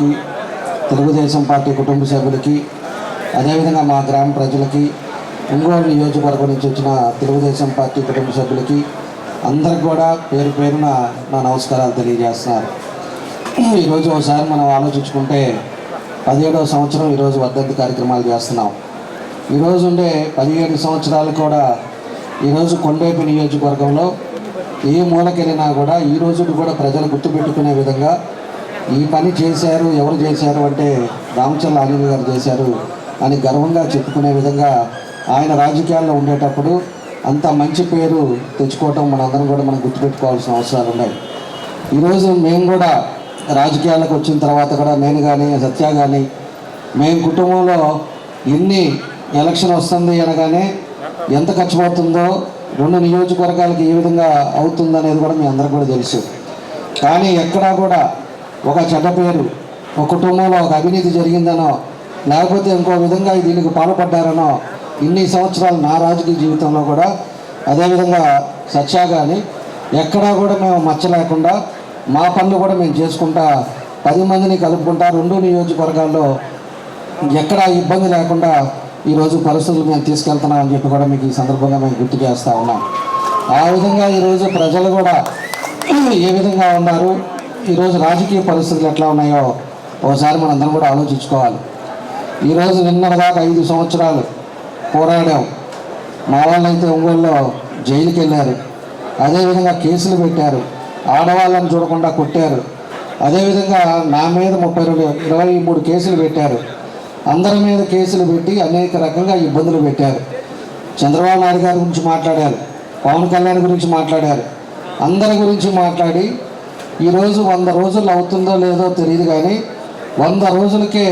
సభ్యులకి తెలుగుదేశం పార్టీ కుటుంబ సభ్యులకి అదేవిధంగా మా గ్రామ ప్రజలకి ఒంగోలు నియోజకవర్గం నుంచి వచ్చిన తెలుగుదేశం పార్టీ కుటుంబ సభ్యులకి అందరికి కూడా పేరు పేరున నా నమస్కారాలు తెలియజేస్తున్నారు. ఈరోజు ఒకసారి మనం ఆలోచించుకుంటే పదిహేడవ సంవత్సరం ఈరోజు వర్ధంతి కార్యక్రమాలు చేస్తున్నాం. ఈరోజు ఉండే పదిహేడు సంవత్సరాలు కూడా ఈరోజు కొండేపు నియోజకవర్గంలో ఏ మూలకెళ్ళినా కూడా ఈ రోజు కూడా ప్రజలు గుర్తుపెట్టుకునే విధంగా ఈ పని చేశారు ఎవరు చేశారు అంటే రామచంద్ర అనిల్ గారు చేశారు అని గర్వంగా చెప్పుకునే విధంగా ఆయన రాజకీయాల్లో ఉండేటప్పుడు అంత మంచి పేరు తెచ్చుకోవటం మనందరం కూడా మనం గుర్తుపెట్టుకోవాల్సిన అవసరాలు ఉన్నాయి. ఈరోజు మేము కూడా రాజకీయాలకు వచ్చిన తర్వాత కూడా నేను కానీ సత్య కానీ మేము కుటుంబంలో ఎన్ని ఎలక్షన్ వస్తుంది అనగానే ఎంత ఖర్చు పడుతుందో రెండు నియోజకవర్గాలకు ఏ విధంగా అవుతుంది అనేది కూడా మీ అందరికీ కూడా తెలుసు. కానీ ఎక్కడా కూడా ఒక చెడ్డ పేరు ఒక కుటుంబంలో ఒక అవినీతి జరిగిందనో లేకపోతే ఇంకో విధంగా దీనికి పాల్పడ్డారనో ఇన్ని సంవత్సరాలు నా రాజకీయ జీవితంలో కూడా అదేవిధంగా సత్యా కానీ ఎక్కడా కూడా మేము మచ్చ లేకుండా మా పనులు కూడా మేము చేసుకుంటా పది మందిని కలుపుకుంటా రెండు నియోజకవర్గాల్లో ఎక్కడా ఇబ్బంది లేకుండా ఈరోజు పరిస్థితులు మేము తీసుకెళ్తున్నామని చెప్పి కూడా మీకు ఈ సందర్భంగా మేము గుర్తు చేస్తూ ఉన్నాం. ఆ విధంగా ఈరోజు ప్రజలు కూడా ఏ విధంగా ఉన్నారు? ఈరోజు రాజకీయ పరిస్థితులు ఎట్లా ఉన్నాయో ఒకసారి మనందరం కూడా ఆలోచించుకోవాలి. ఈరోజు నిన్నటిదాకా ఐదు సంవత్సరాలు పోరాడాం. మా వాళ్ళైతే ఒంగోలులో జైలుకి వెళ్ళారు అదేవిధంగా కేసులు పెట్టారు. ఆడవాళ్ళని చూడకుండా కొట్టారు. అదేవిధంగా నా మీద ముప్పై రెండు ఇరవై మూడు కేసులు పెట్టారు. అందరి మీద కేసులు పెట్టి అనేక రకంగా ఇబ్బందులు పెట్టారు. చంద్రబాబు నాయుడు గారి గురించి మాట్లాడారు. పవన్ కళ్యాణ్ గురించి మాట్లాడారు. అందరి గురించి మాట్లాడి ఈరోజు వంద రోజులు అవుతుందో లేదో తెలియదు కానీ వంద రోజులకే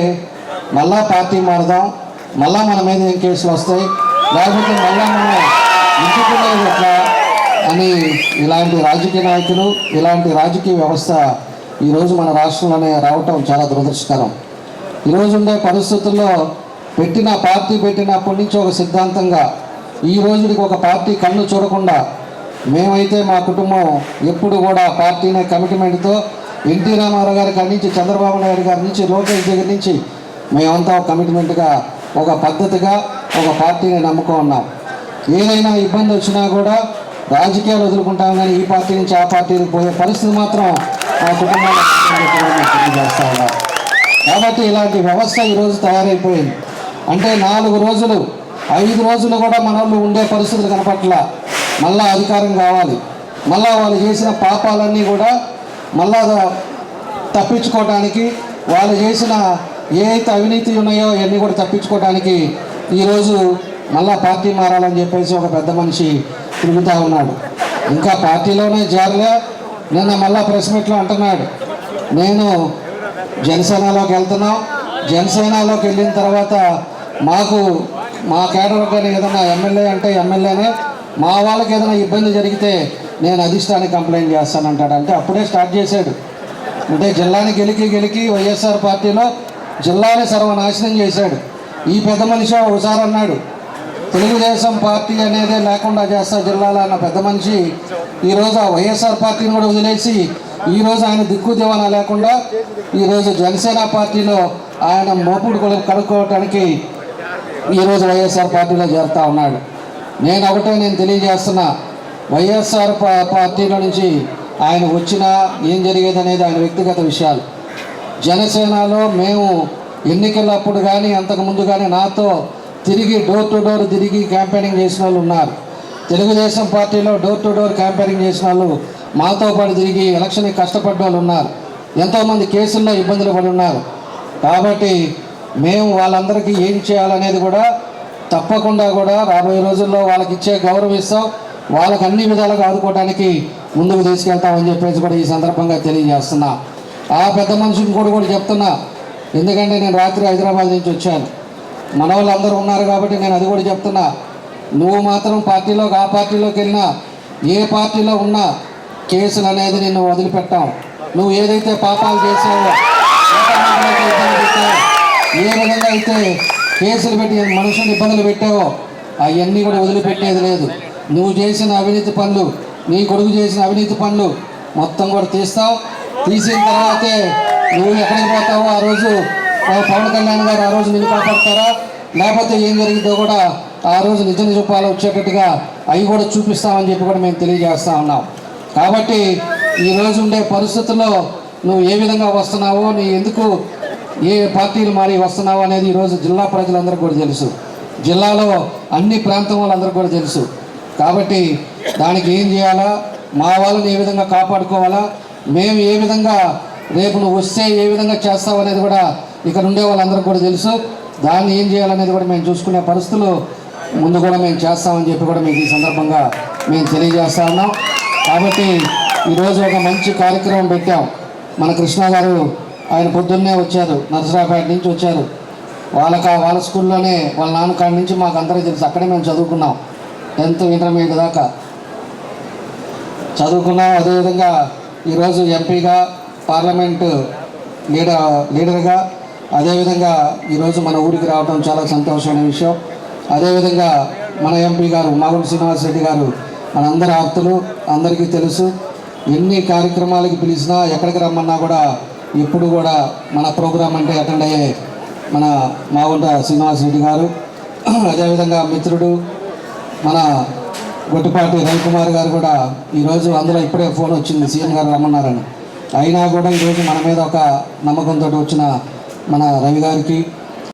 మళ్ళా పార్టీ మారదాం మళ్ళా మన మీద ఏం కేసులు వస్తాయి లేకపోతే మళ్ళా మనం ఎంచుకునేది ఎట్లా అని ఇలాంటి రాజకీయ నాయకులు ఇలాంటి రాజకీయ వ్యవస్థ ఈరోజు మన రాష్ట్రంలోనే రావటం చాలా దురదృష్టకరం. ఈరోజు ఉండే పరిస్థితుల్లో పెట్టిన పార్టీ పెట్టినప్పటి నుంచి ఒక సిద్ధాంతంగా ఈ రోజుకి ఒక పార్టీ కన్ను చూడకుండా మేమైతే మా కుటుంబం ఎప్పుడు కూడా పార్టీనే కమిట్మెంట్తో ఎన్టీ రామారావు గారి కాడి నుంచి చంద్రబాబు నాయుడు గారి నుంచి లోకేష్ దగ్గర నుంచి మేమంతా కమిట్మెంట్గా ఒక పద్ధతిగా ఒక పార్టీని నమ్ముకో ఉన్నాం. ఏదైనా ఇబ్బంది వచ్చినా కూడా రాజకీయాలు వదులుకుంటాం కానీ ఈ పార్టీ నుంచి ఆ పార్టీకి పోయే పరిస్థితి మాత్రం మా కుటుంబాన్ని తెలియజేస్తా ఉన్నాం. కాబట్టి ఇలాంటి వ్యవస్థ ఈరోజు తయారైపోయింది. అంటే నాలుగు రోజులు ఐదు రోజులు కూడా మన వాళ్ళు ఉండే పరిస్థితులు కనపట్ల మళ్ళా అధికారం కావాలి మళ్ళా వాళ్ళు చేసిన పాపాలన్నీ కూడా మళ్ళా తప్పించుకోవడానికి వాళ్ళు చేసిన ఏ అయితే అవినీతి ఉన్నాయో అవన్నీ కూడా తప్పించుకోవడానికి ఈరోజు మళ్ళా పార్టీ మారాలని చెప్పేసి ఒక పెద్ద మనిషి తిరుగుతూ ఉన్నాడు. ఇంకా పార్టీలోనే చేరలే నిన్న మళ్ళా ప్రెస్ మీట్లో అంటున్నాడు. నేను జనసేనలోకి వెళ్తున్నాం. జనసేనలోకి వెళ్ళిన తర్వాత మాకు మా కేడర్ కానీ ఏదైనా ఎమ్మెల్యే అంటే ఎమ్మెల్యేనే మా వాళ్ళకి ఏదైనా ఇబ్బంది జరిగితే నేను అధిష్టానికి కంప్లైంట్ చేస్తానంటాడు. అంటే అప్పుడే స్టార్ట్ చేశాడు. అంటే జిల్లాని గెలికి గెలికి వైఎస్ఆర్ పార్టీలో జిల్లాని సర్వనాశనం చేశాడు. ఈ పెద్ద మనిషి ఒకసారి అన్నాడు. తెలుగుదేశం పార్టీ అనేది లేకుండా చేస్తా జిల్లాలో అన్న పెద్ద మనిషి ఈరోజు ఆ వైఎస్ఆర్ పార్టీని కూడా వదిలేసి ఈరోజు ఆయన దిక్కు దివానా లేకుండా ఈరోజు జనసేన పార్టీలో ఆయన మోపుడు కొడుకు కడుక్కోవటానికి ఈరోజు వైఎస్ఆర్ పార్టీలో చేరుతా ఉన్నాడు. నేను ఒకటే నేను తెలియజేస్తున్నా వైఎస్ఆర్ పార్టీలో నుంచి ఆయన వచ్చినా ఏం జరిగేది అనేది ఆయన వ్యక్తిగత విషయాలు. జనసేనలో మేము ఎన్నికలప్పుడు కానీ అంతకుముందు కానీ నాతో తిరిగి డోర్ టు డోర్ తిరిగి క్యాంపెయినింగ్ చేసిన వాళ్ళు ఉన్నారు. తెలుగుదేశం పార్టీలో డోర్ టు డోర్ క్యాంపెయినింగ్ చేసిన వాళ్ళు మాతో పాటు తిరిగి ఎలక్షన్కి కష్టపడ్డ వాళ్ళు ఉన్నారు. ఎంతోమంది కేసుల్లో ఇబ్బందులు పడి ఉన్నారు. కాబట్టి మేము వాళ్ళందరికీ ఏం చేయాలనేది కూడా తప్పకుండా కూడా రాబోయే రోజుల్లో వాళ్ళకి ఇచ్చే గౌరవం ఇస్తాం వాళ్ళకి అన్ని విధాలుగా ఆదుకోవడానికి ముందుకు తీసుకెళ్తామని చెప్పేసి కూడా ఈ సందర్భంగా తెలియజేస్తున్నా. ఆ పెద్ద మనుషుని కూడా కూడా చెప్తున్నా. ఎందుకంటే నేను రాత్రి హైదరాబాద్ నుంచి వచ్చాను. మన వాళ్ళు అందరూ ఉన్నారు కాబట్టి నేను అది కూడా చెప్తున్నా. నువ్వు మాత్రం పార్టీలోకి ఆ పార్టీలోకి వెళ్ళినా ఏ పార్టీలో ఉన్నా కేసులు అనేది నిన్ను వదిలిపెట్టాం. నువ్వు ఏదైతే పాపాలు చేసావో ఏ విధంగా అయితే కేసులు పెట్టి మనుషులు ఇబ్బందులు పెట్టావో. అవన్నీ కూడా వదిలిపెట్టేది లేదు. నువ్వు చేసిన అవినీతి పనులు నీ కొడుకు చేసిన అవినీతి పనులు మొత్తం కూడా తీస్తావు. తీసిన తర్వాతే నువ్వు ఎక్కడికి పోతావో ఆ రోజు పవన్ కళ్యాణ్ గారు ఆ రోజు నిన్ను కాపాడతారా? లేకపోతే ఏం జరిగిందో కూడా ఆ రోజు నిజ నిజపాలు వచ్చేటట్టుగా అవి కూడా చూపిస్తామని చెప్పి కూడా మేము తెలియజేస్తా ఉన్నాం. కాబట్టి ఈ రోజు ఉండే పరిస్థితుల్లో నువ్వు ఏ విధంగా వస్తున్నావో నీ ఎందుకు ఏ పార్టీలు మారి వస్తున్నావు అనేది ఈరోజు జిల్లా ప్రజలందరికీ కూడా తెలుసు. జిల్లాలో అన్ని ప్రాంతం వాళ్ళందరికీ కూడా తెలుసు. కాబట్టి దానికి ఏం చేయాలా? మా వాళ్ళని ఏ విధంగా కాపాడుకోవాలా? మేము ఏ విధంగా రేపు నువ్వు వస్తే ఏ విధంగా చేస్తావు అనేది కూడా ఇక్కడ ఉండే వాళ్ళందరికీ కూడా తెలుసు. దాన్ని ఏం చేయాలనేది కూడా మేము చూసుకునే పరిస్థితులు ముందు కూడా మేము చేస్తామని చెప్పి కూడా మీకు ఈ సందర్భంగా మేము తెలియజేస్తా ఉన్నాం. కాబట్టి ఈరోజు ఒక మంచి కార్యక్రమం పెట్టాం. మన కృష్ణ గారు ఆయన పొద్దున్నే వచ్చారు నర్సరాపేట నుంచి వచ్చారు. వాళ్ళకి వాళ్ళ స్కూల్లోనే వాళ్ళ నాన్నకాడి నుంచి మాకు అందరూ తెలుసు. అక్కడే మేము చదువుకున్నాం టెన్త్ ఇంటర్మీడియట్ దాకా. చదువుకున్నాం అదేవిధంగా ఈరోజు ఎంపీగా పార్లమెంటు లీడర్ లీడర్గా అదేవిధంగా ఈరోజు మన ఊరికి రావడం చాలా సంతోషమైన విషయం. అదేవిధంగా మన ఎంపీ గారు మాగుంట శ్రీనివాస్ రెడ్డి గారు మనందరి ఆప్తులు అందరికీ తెలుసు. ఎన్ని కార్యక్రమాలకి పిలిచినా ఎక్కడికి రమ్మన్నా కూడా ఇప్పుడు కూడా మన ప్రోగ్రాం అంటే అటెండ్ అయ్యే మన మాగుంట శ్రీనివాస్ రెడ్డి గారు అదేవిధంగా మిత్రుడు మన గొట్టిపాటి రవికుమార్ గారు కూడా ఈరోజు అందులో ఇప్పుడే ఫోన్ వచ్చింది సీఎం గారు రమ్మన్నారని. అయినా కూడా ఈరోజు మన మీద ఒక నమ్మకంతో వచ్చిన మన రవి గారికి